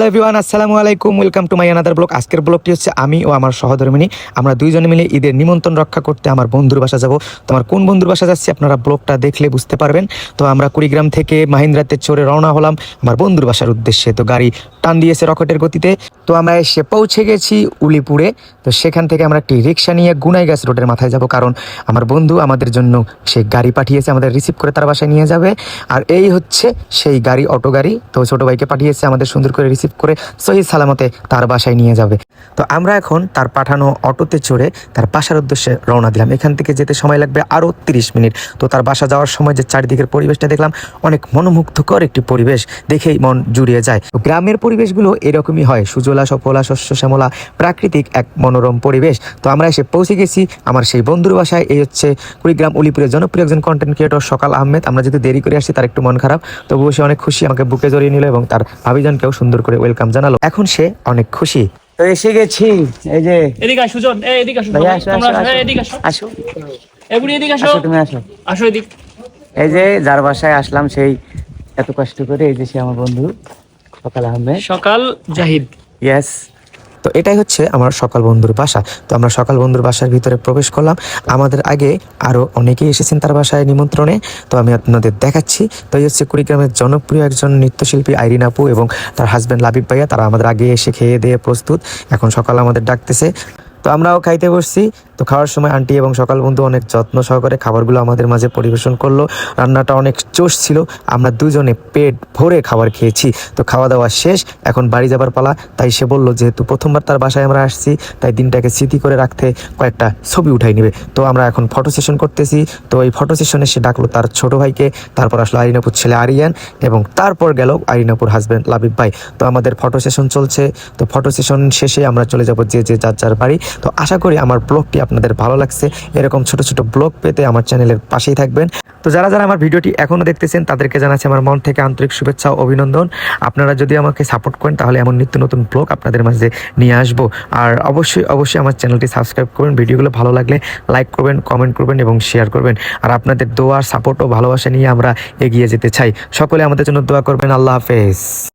Hello everyone আসসালামু আলাইকুম। Welcome to my another blog আজকের ব্লগটি হচ্ছে আমি ও আমার সহধর্মিনী। আমরা দুইজনে মিলে ঈদের নিমন্ত্রণ রক্ষা করতে আমার বন্ধুর বাসা যাব। তোমার কোন বন্ধুর বাসা যাচ্ছি আপনারা ব্লগটা দেখলে বুঝতে পারবেন। তো আমরা কুড়িগ্রাম থেকে মাহিন্দ্রাতে চড়ে রওনা হলাম আমার বন্ধুর বাসার উদ্দেশ্যে। তো গাড়ি টান দিয়েছে রকেটের গতিতে। তো আমরা এসে পৌঁছে গেছি উলিপুরে। তো সেখান থেকে আমরা একটি রিক্সা নিয়ে গুনাইগাছ রোডের মাথায় যাব। কারণ আমার বন্ধু আমাদের জন্য সে গাড়ি পাঠিয়েছে, আমাদের রিসিভ করে তার বাসায় নিয়ে যাবে। আর এই হচ্ছে সেই গাড়ি, অটো গাড়ি। তো ছোট ভাইকে পাঠিয়েছে আমাদের সুন্দর করে রিসিভ করে সহি সালামতে তার বাসায় নিয়ে যাবে। তো আমরা এখন তার পাঠানো অটোতে চড়ে তার বাসার উদ্দেশ্যে রওনা দিলাম। এখান থেকে যেতে সময় লাগবে আরও তিরিশ মিনিট। তো তার বাসা যাওয়ার সময় যে চারিদিকের পরিবেশটা দেখলাম, অনেক মনোমুগ্ধকর একটি পরিবেশ দেখেই মন জুড়িয়ে যায়। গ্রামের পরিবেশগুলো এরকমই হয়, সুজলা সফলা শস্য, শ্যামলা, প্রাকৃতিক এক মনোরম পরিবেশ। তো আমরা এসে পৌঁছে গেছি আমার সেই বন্ধুর বাসায়। এই হচ্ছে কুড়িগ্রাম উলিপুরের জনপ্রিয় একজন কন্টেন্ট ক্রিয়েটর সকাল আহমেদ। আমরা যদি দেরি করে আসছি, তার একটু মন খারাপ। তবুও সে অনেক খুশি, আমাকে বুকে জড়িয়ে নিল এবং তার ভাবিজানকেও সুন্দর করে ওয়েলকাম জানালো। এখন সে অনেক খুশি। তো এসে গেছি এই যে এদিকে আসো জন এই এদিকে আসো তোমরা আসো। এদিকে আসো। আসো। এবুড়ি এদিকে আসো। আসো তুমি আসো। আসো এদিক। এই যে যার বাসায় আসলাম সেই এত কষ্ট করে এই যে সে আমার বন্ধু সকাল আহমেদ। সকাল জাহিদ। ইয়েস তো এটাই হচ্ছে আমার সকাল বন্ধুর বাসা। তো আমরা সকাল বন্ধুর বাসার ভিতরে প্রবেশ করলাম। আমাদের আগে আরও অনেকেই এসেছেন তার বাসায় নিমন্ত্রণে। তো আমি আপনাদের দেখাচ্ছি। তো এই হচ্ছে কুড়িগ্রামের জনপ্রিয় একজন নৃত্যশিল্পী আইরিন আপু এবং তার হাজব্যান্ড লাবিব ভাইয়া। তারা আমাদের আগে এসে খেয়ে দিয়ে প্রস্তুত। এখন সকাল আমাদের ডাকতেছে। তো আমরাও খাইতে বসছি। তো খাওয়ার সময় আন্টি এবং সকাল বন্ধু অনেক যত্ন সহকারে খাবারগুলো আমাদের মাঝে পরিবেশন করল। রান্নাটা অনেক চোষ ছিল। আমরা দুজনে পেট ভরে খাবার খেয়েছি। তো খাওয়া দাওয়া শেষ, এখন বাড়ি যাবার পালা। তাই সে বলল, যেহেতু প্রথমবার তার বাসায় আমরা আসছি, তাই দিনটাকে স্মৃতি করে রাখতে কয়েকটা ছবি উঠাই নেবে। তো আমরা এখন ফটো সেশন করতেছি। তো এই ফটো সেশনে সে ডাকলো তার ছোট ভাইকে। তারপর আসলো আরিনাপুর ছেলে আরিয়ান এবং তারপর গেল আরিনাপুর হাজব্যান্ড লাবিব ভাই। তো আমাদের ফটো সেশন চলছে। তো ফটো সেশন শেষে আমরা চলে যাব যে যে যার যার বাড়ি। তো আশা করি আমার ব্লগটি আপনাদের ভালো লাগছে। এরকম ছোট ছোট ব্লগ পেতে আমার চ্যানেলের পাশেই থাকবেন। তো যারা যারা আমার ভিডিওটি এখনও দেখতেছেন, তাদেরকে জানাচ্ছি আমার মন থেকে আন্তরিক শুভেচ্ছা অভিনন্দন। আপনারা যদি আমাকে সাপোর্ট করেন, তাহলে এমন নিত্য নতুন ব্লগ আপনাদের মাঝে নিয়ে আসব। আর অবশ্যই অবশ্যই আমার চ্যানেলটি সাবস্ক্রাইব করবেন। ভিডিওগুলো ভালো লাগলে লাইক করবেন কমেন্ট করবেন এবং শেয়ার করবেন। আর আপনাদের দোয়া সাপোর্ট ও ভালোবাসা নিয়ে আমরা এগিয়ে যেতে চাই। সকলে আমাদের জন্য দোয়া করবেন। আল্লাহ হাফেজ।